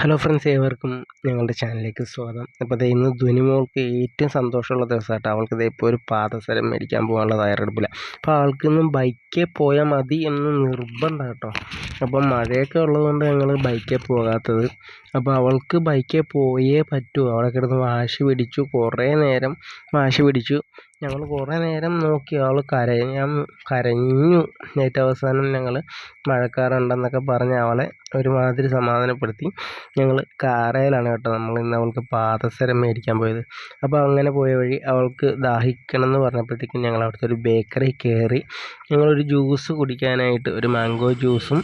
Hello friends ഏവർക്കും ഞങ്ങളുടെ ചാനലിലേക്ക് സ്വാഗതം. അപ്പോൾ ദേ ഇന്ന് ധ്വനിമോൾക്ക് ഏറ്റവും സന്തോഷമുള്ള ദിവസമായിട്ട് അവൾക്ക് ദേ ഇപ്പോൾ ഒരു പാദസരം മേടിക്കാൻ പോകാനുള്ള തയ്യാറെടുപ്പില്ല. അപ്പോൾ അവൾക്കൊന്നും ബൈക്കിൽ പോയാൽ മതി എന്ന് നിർബന്ധം കേട്ടോ അപ്പോൾ മഴയൊക്കെ ഉള്ളതുകൊണ്ട് ഞങ്ങൾ ബൈക്കിൽ പോകാത്തത്. അപ്പോൾ അവൾക്ക് ബൈക്കിൽ പോയേ പറ്റൂ. അവിടെ കിടന്ന് വാശി പിടിച്ചു. കുറേ നേരം വാശി പിടിച്ചു. ഞങ്ങൾ കുറേ നേരം നോക്കി അവൾ കരയാൻ കരഞ്ഞു. ഏറ്റവും അവസാനം ഞങ്ങൾ മഴക്കാറുണ്ടെന്നൊക്കെ പറഞ്ഞ് അവളെ ഒരുമാതിരി സമാധാനപ്പെടുത്തി. ഞങ്ങൾ കാറയിലാണ് കേട്ടോ നമ്മൾ ഇന്ന് അവൾക്ക് പാദസരം മേടിക്കാൻ പോയത്. അപ്പോൾ അങ്ങനെ പോയ വഴി അവൾക്ക് ദാഹിക്കണം എന്ന് പറഞ്ഞപ്പോഴത്തേക്കും ഞങ്ങൾ അവിടുത്തെ ഒരു ബേക്കറി കയറി. ഞങ്ങളൊരു ജ്യൂസ് കുടിക്കാനായിട്ട് ഒരു മാംഗോ ജ്യൂസും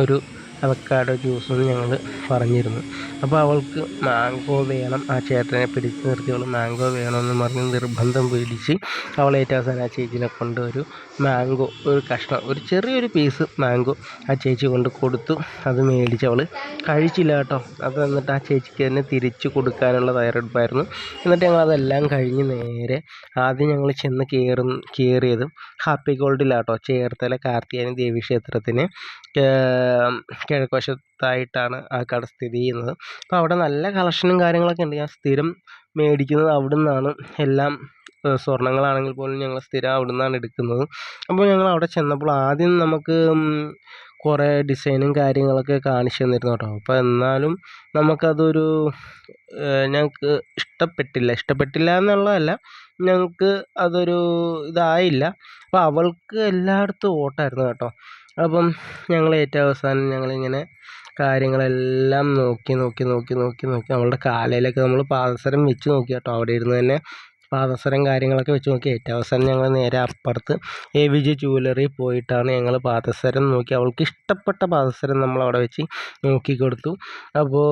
ഒരു അവക്കാഡോ ജ്യൂസും ഞങ്ങൾ പറഞ്ഞിരുന്നു. അപ്പോൾ അവൾക്ക് മാംഗോ വേണം ആ ചേട്ടനെ പിടിച്ച് നിർത്തി അവൾ മാംഗോ വേണമെന്ന് പറഞ്ഞ് നിർബന്ധം പിടിച്ച് അവൾ ഏറ്റവും അവസാനം ആ ചേച്ചിനെ കൊണ്ട് ഒരു മാംഗോ ഒരു കഷ്ണം ഒരു ചെറിയൊരു പീസ് മാംഗോ ആ ചേച്ചി കൊണ്ട് കൊടുത്തു. അത് മേടിച്ച് അവൾ കഴിച്ചില്ല കേട്ടോ. അത് എന്നിട്ട് ആ ചേച്ചിക്ക് തന്നെ തിരിച്ച് കൊടുക്കാനുള്ള തയ്യാറെടുപ്പായിരുന്നു. എന്നിട്ട് ഞങ്ങൾ അതെല്ലാം കഴിഞ്ഞ് നേരെ ആദ്യം ഞങ്ങൾ ചെന്ന് കയറും കയറിയത് ഹാപ്പി ഗോൾഡിലാട്ടോ. ചേർത്തല കാർത്തിയാനി ദേവി ക്ഷേത്രത്തിന് കിഴക്കുവശത്തായിട്ടാണ് ആ കട സ്ഥിതി ചെയ്യുന്നത്. അപ്പോൾ അവിടെ നല്ല കളക്ഷനും കാര്യങ്ങളൊക്കെ ഉണ്ട്. ഞാൻ സ്ഥിരം മേടിക്കുന്നത് അവിടെ നിന്നാണ് എല്ലാം സ്വർണങ്ങളാണെങ്കിൽ പോലും ഞങ്ങൾ സ്ഥിരം അവിടെ നിന്നാണ് എടുക്കുന്നത്. അപ്പോൾ ഞങ്ങൾ അവിടെ ചെന്നപ്പോൾ ആദ്യം നമുക്ക് കുറേ ഡിസൈനും കാര്യങ്ങളൊക്കെ കാണിച്ചു തന്നിരുന്നു കേട്ടോ. അപ്പോൾ എന്നാലും നമുക്കതൊരു ഞങ്ങൾക്ക് ഇഷ്ടപ്പെട്ടില്ല. ഇഷ്ടപ്പെട്ടില്ല എന്നുള്ളതല്ല ഞങ്ങൾക്ക് അതൊരു ഇതായില്ല. അപ്പോൾ അവൾക്ക് എല്ലായിടത്തും ഓട്ടമായിരുന്നു കേട്ടോ. അപ്പം ഞങ്ങൾ ഏറ്റവും അവസാനം ഞങ്ങളിങ്ങനെ കാര്യങ്ങളെല്ലാം നോക്കി നോക്കി നോക്കി നോക്കി നോക്കി നമ്മളുടെ കാലയിലൊക്കെ നമ്മൾ പാദസരം വെച്ച് നോക്കി കേട്ടോ. അവിടെ ഇരുന്ന് തന്നെ പാദസരം കാര്യങ്ങളൊക്കെ വെച്ച് നോക്കി. ഏറ്റവും അവസാനം ഞങ്ങൾ നേരെ അപ്പുറത്ത് എ വി ജി ജുവലറി പോയിട്ടാണ് ഞങ്ങൾ പാദസരം നോക്കി. അവൾക്ക് ഇഷ്ടപ്പെട്ട പാദസരം നമ്മൾ അവിടെ വെച്ച് നോക്കി കൊടുത്തു. അപ്പോൾ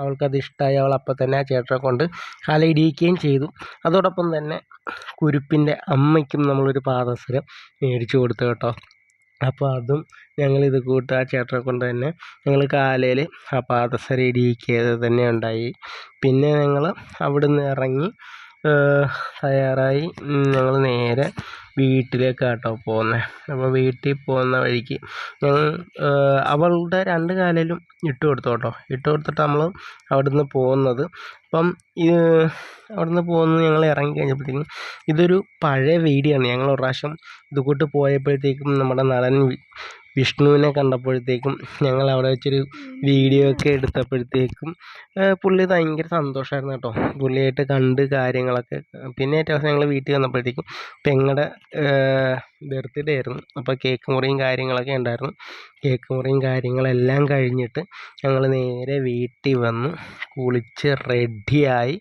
അവൾക്കത് ഇഷ്ടമായി അവൾ അപ്പം തന്നെ ആ ചേട്ടനെ കൊണ്ട് കലയിടിയിക്കുകയും ചെയ്തു. അതോടൊപ്പം തന്നെ കുരുപ്പിന്റെ അമ്മയ്ക്കും നമ്മളൊരു പാദസരം മേടിച്ചു കൊടുത്തു കേട്ടോ. അപ്പോൾ അതും ഞങ്ങൾ ഇത് കൂട്ട് ആ ചേട്ടനെ കൊണ്ട് തന്നെ ഞങ്ങൾ കാലയിൽ ആ പാദസരം ഇടിയിക്കുക തന്നെ ഉണ്ടായി പിന്നെ ഞങ്ങൾ അവിടെ നിന്ന് ഇറങ്ങി തയ്യാറായി. ഞങ്ങൾ നേരെ വീട്ടിലേക്കാട്ടോ പോകുന്നത് അപ്പോൾ വീട്ടിൽ പോകുന്ന വഴിക്ക് ഞങ്ങൾ അവളുടെ രണ്ട് കാലിലും ഇട്ട് കൊടുത്തു കേട്ടോ ഇട്ട് കൊടുത്തിട്ട് നമ്മൾ അവിടുന്ന് പോകുന്നത്. അപ്പം അവിടുന്ന് പോകുന്നത് ഞങ്ങൾ ഇറങ്ങി കഴിഞ്ഞപ്പോഴത്തേക്കും ഇതൊരു പഴയ വീഡിയോ ആണ് ഞങ്ങൾ ഒരു പ്രാവശ്യം ഇത് കൂട്ട് പോയപ്പോഴത്തേക്കും നമ്മുടെ നടൻ വിഷ്ണുവിനെ കണ്ടപ്പോഴത്തേക്കും ഞങ്ങൾ അവിടെ വെച്ചൊരു വീഡിയോ ഒക്കെ എടുത്തപ്പോഴത്തേക്കും പുള്ളി ഭയങ്കര സന്തോഷമായിരുന്നു കേട്ടോ. പുള്ളിയായിട്ട് കണ്ട് കാര്യങ്ങളൊക്കെ പിന്നെ ഏറ്റവും അവസാനം ഞങ്ങൾ വീട്ടിൽ വന്നപ്പോഴത്തേക്കും പെങ്ങളുടെ ബർത്ത്ഡേ ആയിരുന്നു അപ്പോൾ കേക്ക് മുറിയും കാര്യങ്ങളൊക്കെ ഉണ്ടായിരുന്നു. കേക്ക് മുറിയും കാര്യങ്ങളെല്ലാം കഴിഞ്ഞിട്ട് ഞങ്ങൾ നേരെ വീട്ടിൽ വന്നു. കുളിച്ച് റെഡിയായി.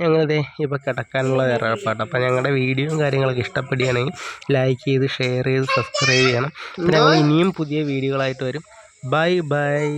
ഞങ്ങളിതേ ഇപ്പോൾ കിടക്കാനുള്ള ഏർപ്പാട് അപ്പോൾ ഞങ്ങളുടെ വീഡിയോയും കാര്യങ്ങളൊക്കെ ഇഷ്ടപ്പെടുകയാണെങ്കിൽ ലൈക്ക് ചെയ്ത് ഷെയർ ചെയ്ത് സബ്സ്ക്രൈബ് ചെയ്യണം. ഞങ്ങൾ ഇനിയും പുതിയ വീഡിയോകളായിട്ട് വരും. Bye bye.